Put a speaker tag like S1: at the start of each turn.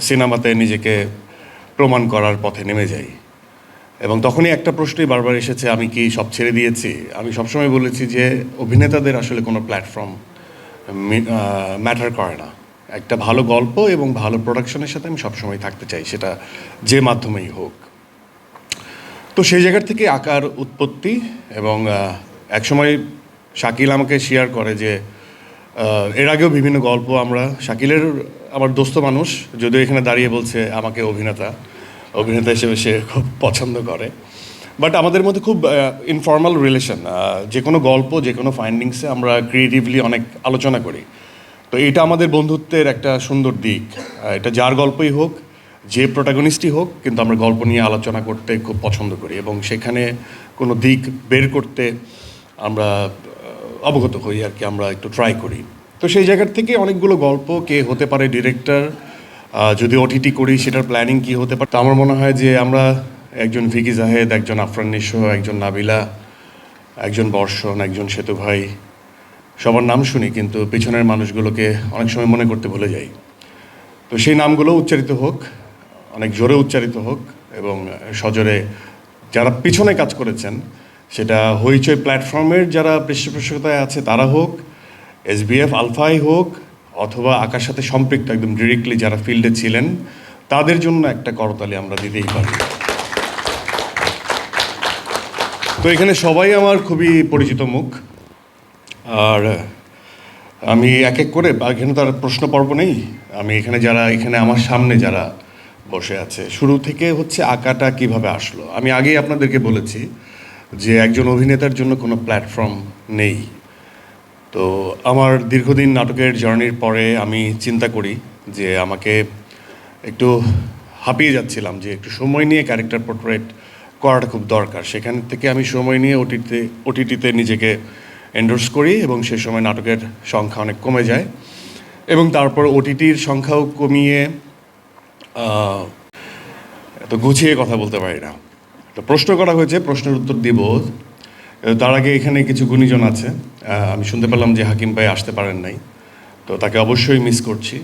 S1: সিনেমাতে নিজেকে প্রমাণ করার পথে নেমে যাই। এবং তখনই একটা প্রশ্নই বারবার এসেছে, আমি কি সব ছেড়ে দিয়েছি? আমি সবসময় বলেছি যে, অভিনেতাদের আসলে কোনো প্ল্যাটফর্ম ম্যাটার করে না। একটা ভালো গল্প এবং ভালো প্রোডাকশনের সাথে আমি সবসময় থাকতে চাই, সেটা যে মাধ্যমেই হোক। তো সেই জায়গার থেকে আঁকার উৎপত্তি এবং একসময় শাকিল আমাকে শেয়ার করে যে এর আগেও বিভিন্ন গল্প আমরা, শাকিলের আমার দোস্ত মানুষ, যদিও এখানে দাঁড়িয়ে বলছে আমাকে অভিনেতা অভিনেতা হিসেবে সে খুব পছন্দ করে। বাট আমাদের মধ্যে খুব ইনফর্মাল রিলেশন যে কোনো গল্প, যে কোনো ফাইন্ডিংসে আমরা ক্রিয়েটিভলি অনেক আলোচনা করি। তো এটা আমাদের বন্ধুত্বের একটা সুন্দর দিক। এটা যার গল্পই হোক, যে প্রোটাগনিস্টই হোক, কিন্তু আমরা গল্প নিয়ে আলোচনা করতে খুব পছন্দ করি। এবং সেখানে কোনো দিক বের করতে আমরা অবগত হই আর কি, আমরা একটু ট্রাই করি। তো সেই জায়গার থেকে অনেকগুলো গল্প, কে হতে পারে ডিরেক্টর যদি ওটিটি করি, সেটার প্ল্যানিং কি হতে পারে? তো আমার মনে হয় যে আমরা একজন ভিকি জাহেদ, একজন আফরান নিশো, একজন নাবিলা, একজন বর্ষণ, একজন সেতু ভাই, সবার নাম শুনি, কিন্তু পেছনের মানুষগুলোকে অনেক সময় মনে করতে ভুলে যাই। তো সেই নামগুলো উচ্চারিত হোক, অনেক জোরে উচ্চারিত হোক, এবং সজোরে যারা পিছনে কাজ করেছেন সেটা হইচই প্ল্যাটফর্মের যারা পৃষ্ঠপোষকতায় আছে, তারা হোক এসবিএফ আলফাই হোক, অথবা আকার সাথে সম্পৃক্ত একদম ডিরেক্টলি যারা ফিল্ডে ছিলেন, তাদের জন্য একটা করতালি আমরা দিতেই পারি। তো এখানে সবাই আমার খুবই পরিচিত মুখ। আর আমি এক এক করে এখানে তার প্রশ্ন পর্ব নেই। আমি এখানে যারা, এখানে আমার সামনে যারা বসে আছে, শুরু থেকে হচ্ছে আঁকাটা কীভাবে আসলো? আমি আগেই আপনাদেরকে বলেছি যে একজন অভিনেতার জন্য কোনো প্ল্যাটফর্ম নেই। তো আমার দীর্ঘদিন নাটকের জার্নির পরে আমি চিন্তা করি যে আমাকে একটু হাঁপিয়ে যাচ্ছিলাম যে একটু সময় নিয়ে ক্যারেক্টার পোর্ট্রেট করাটা খুব দরকার। সেখান থেকে আমি সময় নিয়ে ওটিতে ওটিটিতে নিজেকে এন্ডোর্স করি এবং সে সময় নাটকের সংখ্যা অনেক কমে যায় এবং তারপর ওটিটির সংখ্যাও কমিয়ে এত গুছিয়ে কথা বলতে পারি না। তো প্রশ্ন করা হয়েছে, প্রশ্নের উত্তর দিব। তার আগে এখানে কিছু গুণীজন আছে। আমি শুনতে পেলাম যে হাকিম ভাই আসতে পারেন নাই। তো তাকে অবশ্যই মিস করছি।